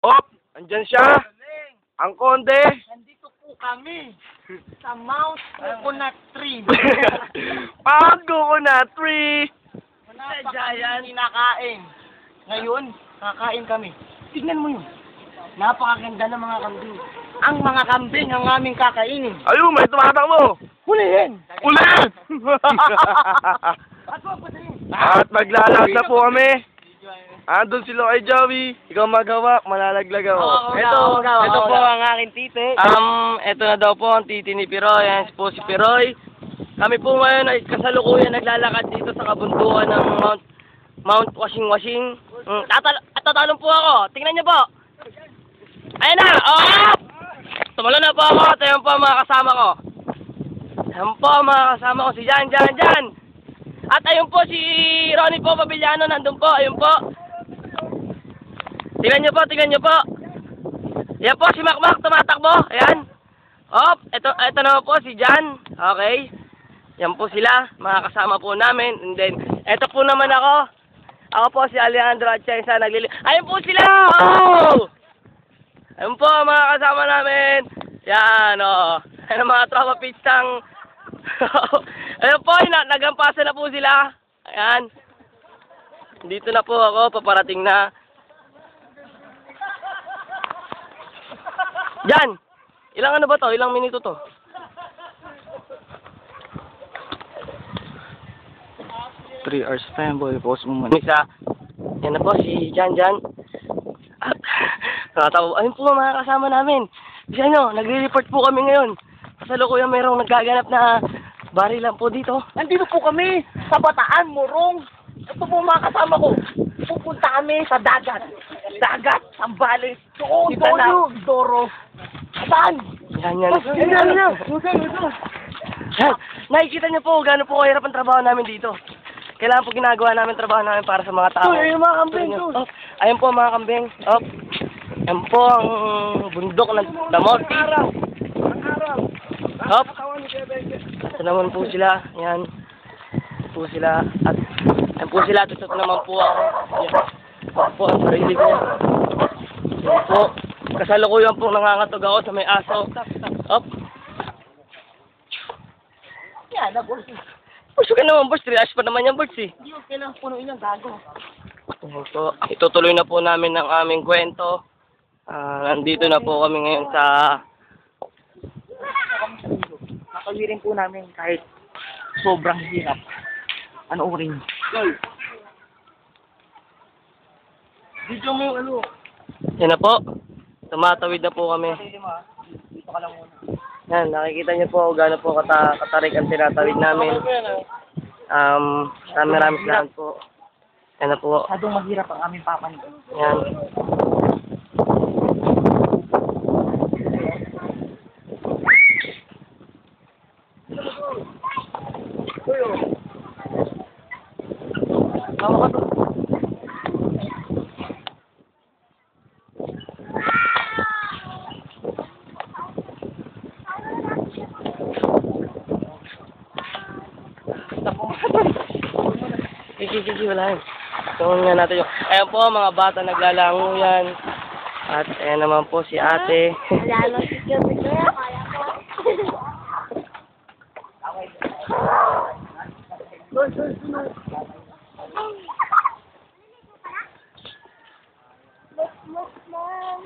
Op! Andyan siya! Ang konde! Nandito po kami sa Mount Coconut Tree. Ko na, three! Wala pa kami kinakain. Ngayon, kakain kami. Tignan mo yun. Napakaganda ng mga kambing. Ang mga kambing ang aming kakainin. Ayun, may tumatakbo! Hulihin! Ulit! At wag patayin. At maglalakad na po kami. Andun si Loy Joey. Ikaw magawa, malalaglag ako. Oo, ito, oo, ito oo, po ang aking titi. Um, ito na daw po ang titi ni Piroy. Yan po si Piroy. Kami po ngayon ay kasalukuyan naglalakad dito sa kabundukan ng Mount Mount Washing Washing. Mm, tatal at tatalon po ako. Tingnan niyo po. Ayun na. Oh! Tumalo na po ako. Ito yan po ang mga kasama ko. Ayan po ang mga kasama ko. Si Jan, Jan, Jan. At ayun po si Ronnie po Pabiliano. Nandun po. Ayun po. Tingnan niyo po, tingnan niyo po. Yan po si Makmak tumatakbo. Ayan. Op, ito ito naman po si Jan. Okay. Yan po sila, mga kasama po namin. And then, ito po naman ako. Ako po si Alejandro Atienza, naglili... Ayun po sila! Oh! Ayun po, mga kasama namin. Yan, oh. Ayun mga tropa pitsang... Ayun po, na nagampasa na po sila. Ayan. Dito na po ako, paparating na. Yan! Ilang ano ba to? Ilang minuto to? Three hours pa yan, boy. Post mo muna. Isa. Yan na po, si Jan Jan. At, nakatawa. Ayun po mga kasama namin. Kasi ano, nagre-report po kami ngayon. Kasalukuyan mayroong nagaganap na barilan po dito. Nandito po kami sa Bataan, Morong. Ito po mga kasama ko. Pupunta kami sa dagat. Dagat, Sambales. Doon, Doro. Doro. Saan? Yan, yan. Yan, yan, yan. Yan. Nakikita niyo po gaano po kahirap ang trabaho namin dito. Kailangan po ginagawa namin trabaho namin para sa mga tao. Uy, yung mga kambing. Sus. Oh, ayun po mga kambing. Oh. Yan po ang bundok ng Damoti. Ang araw. Hop. Katawan ni Bebe. Ito naman po sila. Yan. Ito po sila. At yan po sila. Ito naman po ako. Yan. Po ang sarili ko. Yan po. Kasalukuyan po nangangatog ako sa may aso. Hop. Yan, nagulong. Puso ka naman, boss. Triage pa naman yan, boss, eh. Hindi ko kailangan punuin yung gago. So, itutuloy na po namin ang aming kwento. Ah, nandito na po kami ngayon sa... Nakawirin po namin kahit sobrang hirap. Ano rin? Video mo yung ano. Yan na po. Tumatawid na po kami. Dito ka lang muna. Yan, nakikita niyo po gaano po kata katarik ang tinatawid namin. Um, marami salamat po. Yan na po. Masyadong mahirap ang aming papan. Yan. Tama ka to. Wala yan. Tungan nga natin yung... Ayan po, mga bata naglalango yan. At ayan naman po si ate. Lalo si Cupid kaya kaya ko. Look, look, mom.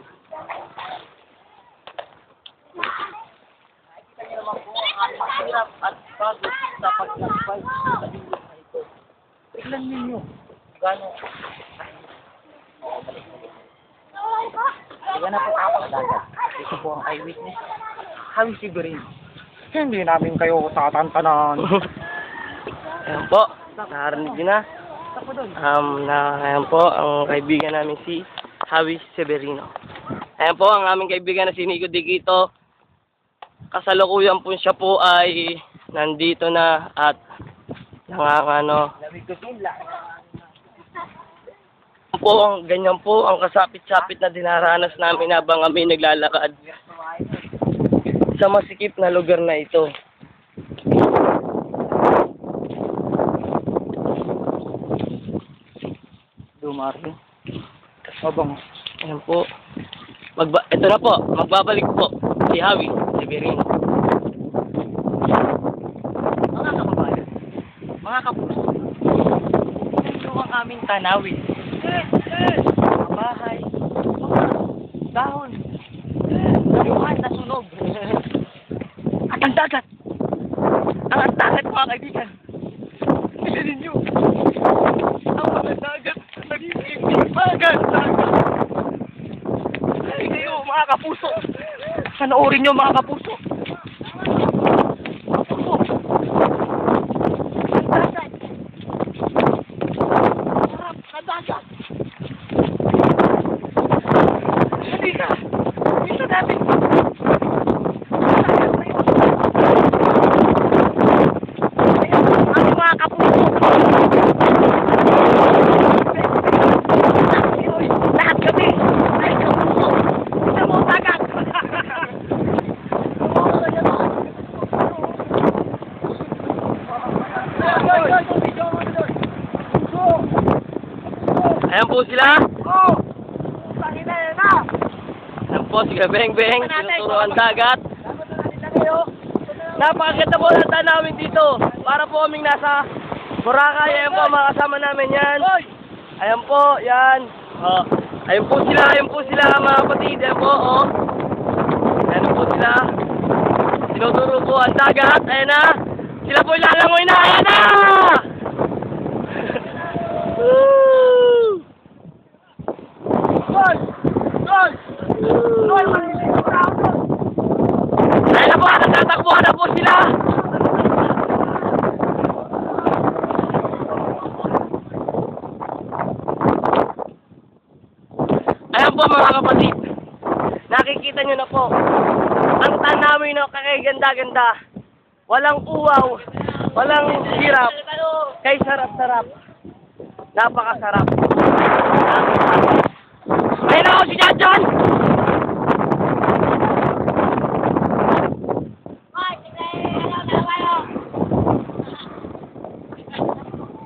Mahirap at pagod sa paglalakbay sa bundok na ito. Tignan ninyo. Gano'n. Diba na po ako dagat. Ito po ang eyewitness. Hawi si Berin. Hindi namin kayo tatantanan. Ayan po, narinig niyo na. Um, na, ayan po, ang kaibigan namin si Javi Severino. Ayan po, ang aming kaibigan na si Nico Digito. Kasalukuyan po siya po ay nandito na at tula. Po, ang ganyan po, ang kasapit-sapit na dinaranas namin habang kami naglalakad sa masikip na lugar na ito. Dumari. Abang. Ayan po. Magba ito na po, magbabalik po si Hawi, si Birin. Mga kababayan, mga kapuso, ito ang aming tanawin. Mga bahay, dahon, luhan na sunog. At ang dagat. Ang ang dagat mga kaibigan. Bila ninyo. Ang mga dagat. Nagiging mga dagat. Ay kayo mga kapuso. Panoorin nyo mga. Kapuso. Ang dagat. Sarap sa dagat. Halika. Dito natin. Ang mga kapuso. Lahat kami ay kapuso. Sa mga dagat. Ayan po sila. Oh! Tangin na yan na! Ayan po si Beng Beng, tinuturo ang dagat. Napakaganda po ng tanawin dito. Para po kaming nasa Boracay. Ayan po, mga kasama namin yan. Ayan po, yan. Oh. Ayan po sila, ayan po sila mga kapatid. Ayan po, oh. Ayan po sila. Tinuturo po ang dagat. Ayan na. Sila po lalangoy na. Ayan na! Woo! Ko na! Ayan po, nagtatakbuhan na po sila. Ayan po mga kapatid. Nakikita nyo na po. Ang tanawin na kakaganda-ganda. Walang uwaw. Walang hirap. Kay sarap-sarap. Napakasarap. Ayun ako si John John!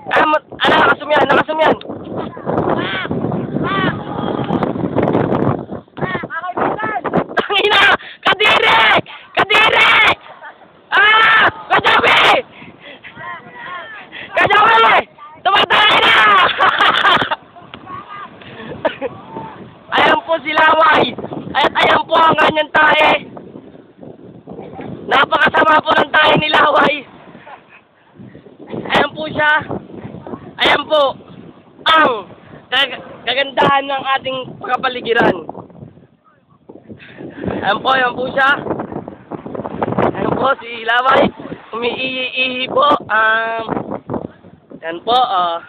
Ano, ano, nakasum yan, nakasum yan. Tangina! Kadiri! Kadiri! Ah! Kajabi! Kajabi! Tumatay na! ayan po si Laway. At ayan po ang kanyang tae. Napakasama po ng tae ni Laway. Ayan po siya. Ayan po ang kag- kagandahan ng ating kapaligiran. Ayan po, ayan po siya. Ayan po si Laway. Umiihi-ihi po. Um, ayan po, ah.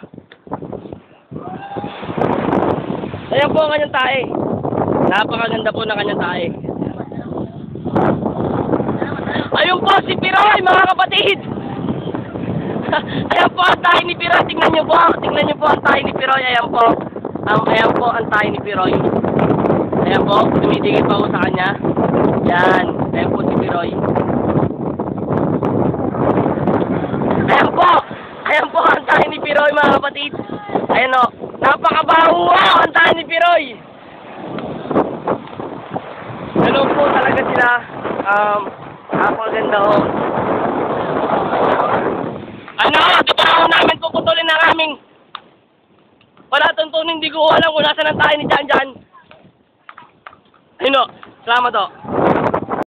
ayan po ang kanyang tae. Napakaganda po ng kanyang tae. Ayun po si Piroy, mga kapatid! ayan po ang tayo ni Piroy. Tingnan niyo po. Tingnan niyo po ang tayo ni Piroy. Ayan po. Um, ayan po ang tayo ni Piroy. Ayan po. Tumitingin pa ako sa kanya. Yan. Ayan po si Piroy. Ayan po. Ayan po ang tayo ni Piroy mga kapatid. Ayan o. Napakabaho wow, ang tayo ni Piroy. Ganun po talaga sila. Um, napakaganda ho. Ano, dito ako namin puputulin ng aming tuntunin, hindi ko alam kung nasa ng tayo ni Jan Jan. Ayun o, salamat o.